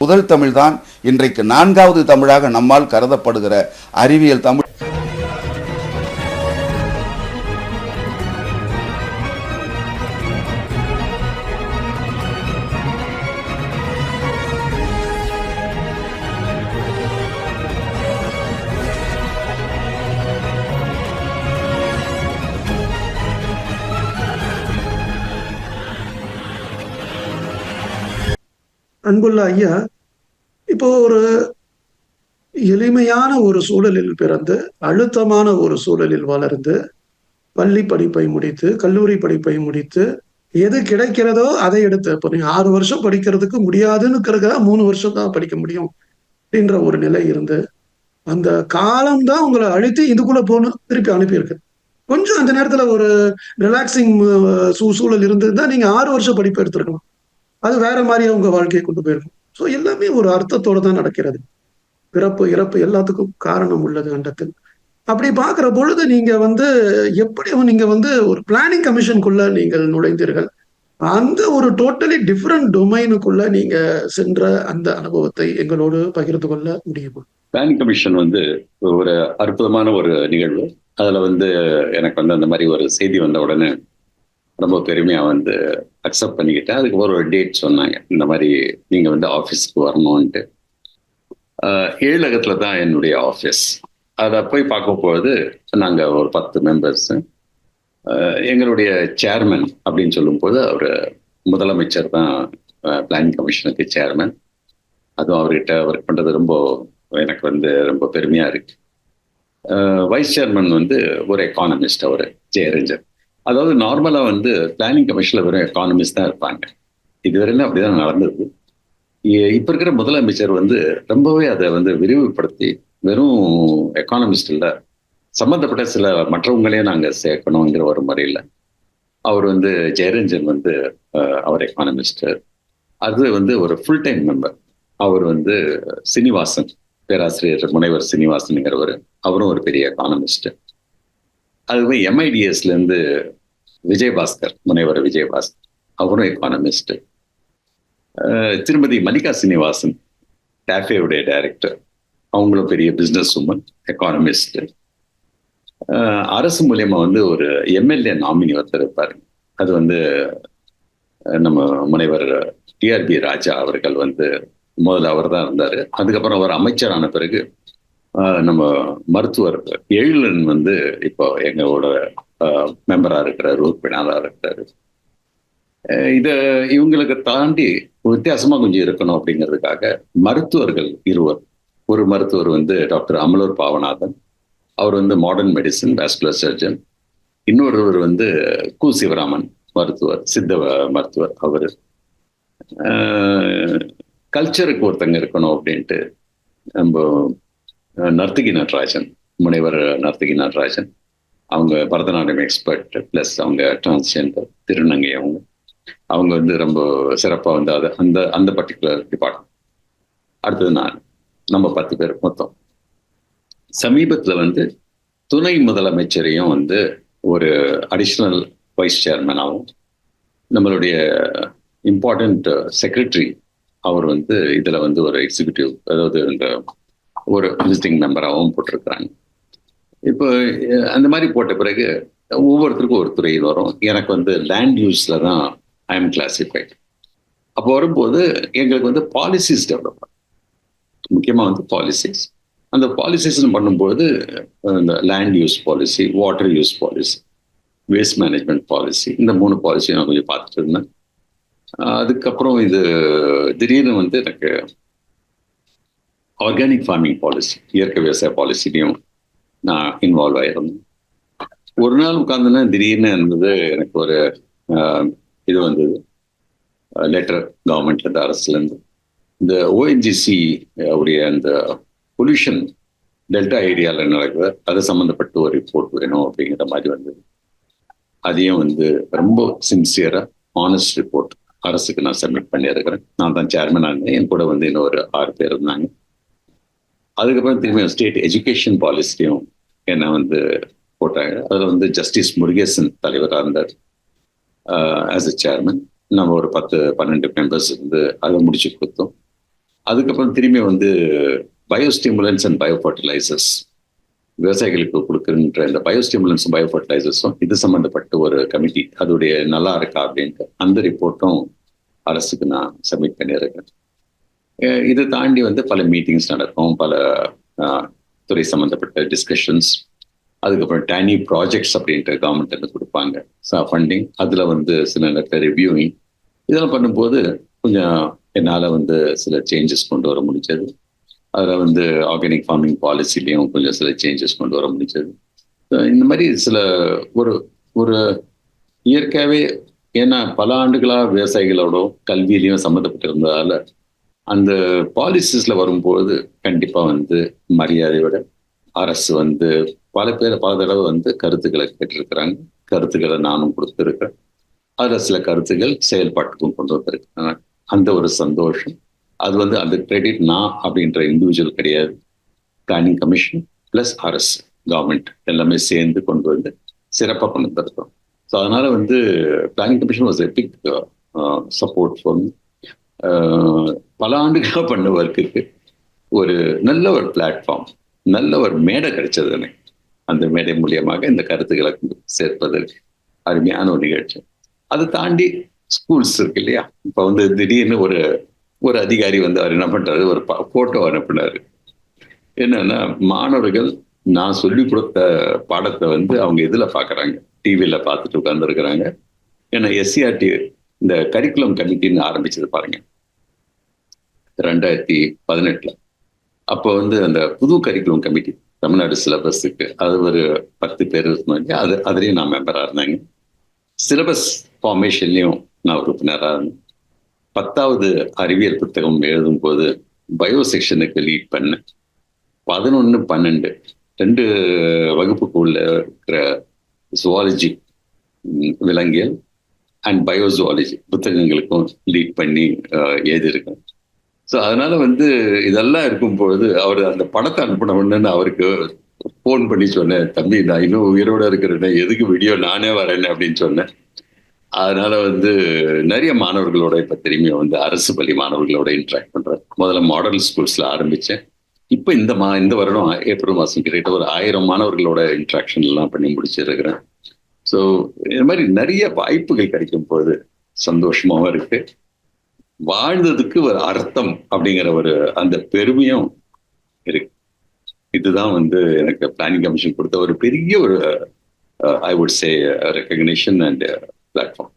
முதல் தமிழ்தான் இன்றைக்கு நான்காவது தமிழாக நம்மால் கருதப்படுகிற அறிவியல் தமிழ். அன்புள்ள ஐயா இப்போ ஒரு எளிமையான ஒரு சூழலில் பிறந்து அழுத்தமான ஒரு சூழலில் வளர்ந்து பள்ளி படிப்பை முடித்து கல்லூரி படிப்பை முடித்து எது கிடைக்கிறதோ அதை எடுத்து இப்போ நீங்க ஆறு வருஷம் படிக்கிறதுக்கு முடியாதுன்னு மூணு வருஷம் தான் படிக்க முடியும் அப்படின்ற ஒரு நிலை இருந்து அந்த காலம் தான் உங்களை அழுத்தி இதுக்குள்ள போகணும் திருப்பி அனுப்பியிருக்கு. கொஞ்சம் அந்த நேரத்துல ஒரு ரிலாக்ஸிங் சூழல் இருந்ததுன்னா நீங்க ஆறு வருஷம் படிப்பு எடுத்துருக்கணும் அது வேற மாதிரி உங்க வாழ்க்கையை கொண்டு போயிருக்கும். ஸோ எல்லாமே ஒரு அர்த்தத்தோட தான் நடக்கிறது. பிறப்பு இறப்பு எல்லாத்துக்கும் காரணம் உள்ளது அண்டத்தில் அப்படி பார்க்குற பொழுது நீங்க வந்து எப்படியும் நீங்க வந்து ஒரு பிளானிங் கமிஷனுக்குள்ள நீங்கள் நுழைந்தீர்கள். அந்த ஒரு டோட்டலி டிஃப்ரெண்ட் டொமைனுக்குள்ள நீங்க சென்ற அந்த அனுபவத்தை எங்களோடு பகிர்ந்து கொள்ள முடியுமா? பிளானிங் கமிஷன் வந்து ஒரு அற்புதமான ஒரு நிகழ்வு. அதுல வந்து எனக்கு வந்து அந்த மாதிரி ஒரு செய்தி வந்த உடனே ரொம்ப பெருமையா வந்து அக்செப்ட் பண்ணிக்கிட்டேன் அதுக்கு ஒரு டேட் சொன்னாங்க. இந்த மாதிரி நீங்க வந்து ஆஃபீஸ்க்கு வரணும்ன்ட்டு. ஏழகத்துல தான் என்னுடைய ஆஃபீஸ் அதை போய் பார்க்க பொழுது நாங்கள் ஒரு பத்து மெம்பர்ஸ் எங்களுடைய சேர்மன் அப்படின்னு சொல்லும்போது அவர் முதலமைச்சர் தான் பிளானிங் கமிஷனுக்கு சேர்மன் அதுவும் அவர்கிட்ட ஒர்க் பண்ணுறது ரொம்ப எனக்கு வந்து ரொம்ப பெருமையாக இருக்கு. வைஸ் சேர்மன் வந்து ஒரு எக்கானமிஸ்ட் அவர் ஜெயரஞ்சன். அதாவது நார்மலா வந்து பிளானிங் கமிஷன்ல வெறும் எக்கானமிஸ்ட் தான் இருப்பாங்க. இதுவரையிலும் அப்படிதான் நடந்தது இப்ப இருக்கிற முதலமைச்சர் வந்து ரொம்பவே அதை வந்து விரிவுபடுத்தி வெறும் எக்கானமிஸ்ட் இல்ல சம்மந்தப்பட்ட சில மற்றவங்களையும் நாங்க சேர்க்கணுங்கிற ஒரு முறையில் அவர் வந்து ஜெயரஞ்சன் வந்து அவர் எக்கானமிஸ்ட் அது வந்து ஒரு ஃபுல் டைம் மெம்பர் அவர் வந்து சீனிவாசன் பேராசிரியர் முனைவர் சீனிவாசனுங்கிறவர். அவரும் ஒரு பெரிய எக்கானமிஸ்ட் அதுவே எம்ஐடிஎஸ்ல இருந்து விஜயபாஸ்கர் முனைவர் விஜயபாஸ்கர். அவரும் எக்கானமிஸ்ட் திருமதி மல்லிகா சீனிவாசன் டேஃபேவுடைய டைரக்டர். அவங்களும் பெரிய பிஸ்னஸ் உமன் எக்கானமிஸ்ட் அரசு மூலியமா வந்து ஒரு எம்எல்ஏ நாமினி ஒருத்தர் இருப்பாரு. அது வந்து நம்ம முனைவர் டிஆர்பி ராஜா அவர்கள் வந்து முதல்ல அவர் தான் இருந்தாரு. அதுக்கப்புறம் அவர் அமைச்சரான பிறகு நம்ம மருத்துவர் எழிலன் வந்து இப்போ எங்களோட மெம்பரா இருக்கிறாரு உறுப்பினராக இருக்கிறாரு. இத இவங்களுக்கு தாண்டி வித்தியாசமா கொஞ்சம் இருக்கணும் அப்படிங்கிறதுக்காக மருத்துவர்கள் இருவர். ஒரு மருத்துவர் வந்து டாக்டர் அமலூர் பாவநாதன் அவர் வந்து மாடர்ன் மெடிசன் வேஸ்குலர் சர்ஜன். இன்னொருவர் வந்து கு. சிவராமன் மருத்துவர் சித்த மருத்துவர் அவர். கல்ச்சருக்கு ஒருத்தங்க இருக்கணும் அப்படின்ட்டு நம்ம நர்த்தகி நடராஜன் முனைவர் நர்த்தகி நடராஜன். அவங்க பரதநாட்டியம் எக்ஸ்பர்ட் ப்ளஸ் அவங்க டிரான்ஸ்ஜெண்டர் திருநங்கை அவங்க அவங்க வந்து ரொம்ப சிறப்பாக வந்து அதை அந்த அந்த பர்டிகுலர் டிபார்ட்மெண்ட் அடுத்தது நான் நம்ம பத்து பேர் மொத்தம். சமீபத்தில் வந்து துணை முதலமைச்சரையும் வந்து ஒரு அடிஷ்னல் வைஸ் சேர்மனாகவும் நம்மளுடைய இம்பார்ட்டண்ட் செக்ரட்டரி அவர் வந்து இதில் வந்து ஒரு எக்ஸிக்யூட்டிவ் அதாவது இந்த ஒரு விசிட்டிங் மெம்பராகவும் போட்டிருக்கிறாங்க. இப்போ அந்த மாதிரி போட்ட பிறகு ஒவ்வொருத்தருக்கும் ஒரு துறை வரும். எனக்கு வந்து லேண்ட் யூஸ்ல தான் ஐ எம் கிளாசிஃபைட் அப்போ வரும்போது எங்களுக்கு வந்து பாலிசிஸ் டெவலப் முக்கியமாக வந்து பாலிசிஸ் அந்த பாலிசிஸ்ன்னு பண்ணும்போது இந்த land use policy water use policy waste management policy இந்த மூணு பாலிசி நான் கொஞ்சம் பார்த்துட்டு இருந்தேன். அதுக்கப்புறம் இது திடீர்னு வந்து எனக்கு ஆர்கானிக் ஃபார்மிங் பாலிசி இயற்கை விவசாய பாலிசிலையும் நான் இன்வால்வ் ஆயிருந்தேன். ஒரு நாள் உட்காந்துன்னா திடீர்னு இருந்தது எனக்கு ஒரு இது வந்தது. லெட்டர் கவர்மெண்ட்லேருந்து அரசுலேருந்து. இந்த ஓஎன்ஜிசி உடைய அந்த பொல்யூஷன் டெல்டா ஏரியாவில் நடக்குது. அது சம்மந்தப்பட்ட ஒரு ரிப்போர்ட் வேணும் அப்படிங்கிற மாதிரி வந்தது. அதையும் வந்து ரொம்ப சின்சியராக ஆனஸ்ட் ரிப்போர்ட் அரசுக்கு நான் சப்மிட் பண்ணியிருக்கிறேன். நான் தான் சேர்மனாக இருந்தேன் என் கூட வந்து இன்னும் ஒரு ஆறு பேர் இருந்தாங்க. அதுக்கப்புறம் திரும்பி ஸ்டேட் எஜுகேஷன் பாலிசியும் என்னை வந்து போட்டாங்க. அதில் வந்து ஜஸ்டிஸ் முருகேசன் தலைவராக இருந்தார். ஆஸ் எ சேர்மன் நம்ம ஒரு பத்து பன்னெண்டு மெம்பர்ஸ் வந்து அதை முடிச்சு கொடுத்தோம். அதுக்கப்புறம் திரும்பி வந்து பயோஸ்டிமுலன்ஸ் அண்ட் பயோ ஃபர்டிலைசர்ஸ் விவசாயிகளுக்கு கொடுக்குறன்ற இந்த பயோஸ்டிமுலன்ஸ் பயோ ஃபர்டிலைசர்ஸும் இது சம்மந்தப்பட்ட ஒரு கமிட்டி அதோடைய நல்லா இருக்கா அப்படின்ட்டு அந்த ரிப்போர்ட்டும் அரசுக்கு நான் சப்மிட் பண்ணியிருக்கேன். இதை தாண்டி வந்து பல மீட்டிங்ஸ் நடக்கும் பல துறை சம்மந்தப்பட்ட டிஸ்கஷன்ஸ் அதுக்கப்புறம் டேனி ப்ராஜெக்ட்ஸ் அப்படின்ற கவர்மெண்ட் வந்து கொடுப்பாங்க. ஃபண்டிங் அதில் வந்து சில நேரத்தில் ரிவ்யூவிங் இதெல்லாம் பண்ணும்போது கொஞ்சம் என்னால் வந்து சில சேஞ்சஸ் கொண்டு வர முடிஞ்சது. அதில் வந்து ஆர்கானிக் ஃபார்மிங் பாலிசிலையும் கொஞ்சம் சில சேஞ்சஸ் கொண்டு வர முடிஞ்சது. இந்த மாதிரி சில ஒரு ஒரு இயற்கையாகவே ஏன்னா பல ஆண்டுகளாக விவசாயிகளோட கல்வியிலையும் சம்மந்தப்பட்டிருந்ததால அந்த பாலிசிஸ்ல வரும்போது கண்டிப்பா வந்து மரியாதையோட அரசு வந்து பல பேர் பல தடவை வந்து கருத்துக்களை கேட்டிருக்கிறாங்க. கருத்துக்களை நானும் கொடுத்துருக்கேன் அதுல சில கருத்துக்கள் செயல்பாட்டுக்கும் கொண்டு வந்திருக்கிறாங்க. அந்த ஒரு சந்தோஷம். அது வந்து அந்த கிரெடிட் நான் அப்படின்ற இண்டிவிஜுவல் கிடையாது. பிளானிங் கமிஷன் பிளஸ் அரசு கவர்மெண்ட் எல்லாமே சேர்ந்து கொண்டு வந்து சிறப்பாக கொண்டு வந்திருக்கோம் ஸோ அதனால வந்து planning commission was a big support for பல ஆண்டுகளாக பண்ண ஒர்க்குக்கு ஒரு நல்ல ஒரு பிளாட்ஃபார்ம் நல்ல ஒரு மேடை கிடைச்சது எனக்கு. அந்த மேடை மூலியமாக இந்த கருத்துக்களை சேர்ப்பதற்கு அருமையான ஒரு நிகழ்ச்சி. அதை தாண்டி ஸ்கூல்ஸ் இருக்கு இல்லையா? இப்போ வந்து திடீர்னு ஒரு ஒரு அதிகாரி வந்து அவர் என்ன பண்றாரு? ஒரு ஃபோட்டோ அனுப்புனாரு என்னன்னா மாணவர்கள் நான் சொல்லி கொடுத்த பாடத்தை வந்து அவங்க இதில் பாக்குறாங்க டிவியில பார்த்துட்டு உட்காந்துருக்குறாங்க ஏன்னா எஸ்சிஆர்டி இந்த கரிக்குலம் கமிட்டின்னு ஆரம்பிச்சது பாருங்க. ரெண்டாயிரத்தி பதினெட்டுல. அப்போ வந்து அந்த புது கரிக்குலம் கமிட்டி தமிழ்நாடு சிலபஸுக்கு அது ஒரு பத்து பேர் இருந்தாங்க அது அதுலேயும் நான் மெம்பராக இருந்தாங்க. சிலபஸ் ஃபார்மேஷன்லையும் நான் உறுப்பினராக இருந்தேன். பத்தாவது அறிவியல் புத்தகம் எழுதும் போது பயோ செக்ஷனுக்கு லீட் பண்ணேன். பதினொன்று பன்னெண்டு. ரெண்டு வகுப்புக்குள்ள இருக்கிற ஜுவாலஜி விலங்கியல் அண்ட் பயோசுவாலஜி புத்தகங்களுக்கும் லீட் பண்ணி எழுதியிருக்கேன். ஸோ அதனால வந்து இதெல்லாம் இருக்கும் பொழுது அவர் அந்த படத்தை அனுப்பின உடனே அவருக்கு ஃபோன் பண்ணி சொன்னேன். தம்பி நான் இன்னும் உயிரோட இருக்கிறேன் எதுக்கு வீடியோ நானே வரேன் அப்படின்னு சொன்னேன். அதனால வந்து நிறைய மாணவர்களோட இப்போ திரும்பி வந்து அரசு பள்ளி மாணவர்களோட இன்ட்ராக்ட் பண்ணுறேன் முதல்ல மாடல் ஸ்கூல்ஸில் ஆரம்பித்தேன் இப்போ இந்த மா இந்த வருடம் ஏப்ரல் மாதம் கிட்ட ஒரு ஆயிரம் மாணவர்களோட இன்ட்ராக்ஷன் எல்லாம் பண்ணி முடிச்சிருக்கிறேன். ஸோ இது மாதிரி நிறைய வாய்ப்புகள் கிடைக்கும் போது சந்தோஷமாகவும் இருக்குது வாழ்ந்ததுக்கு ஒரு அர்த்தம் அப்படிங்கிற ஒரு அந்த பெருமையும் இருக்கு. இதுதான் வந்து எனக்கு பிளானிங் கமிஷன் கொடுத்த ஒரு பெரிய ஒரு I would say recognition and platform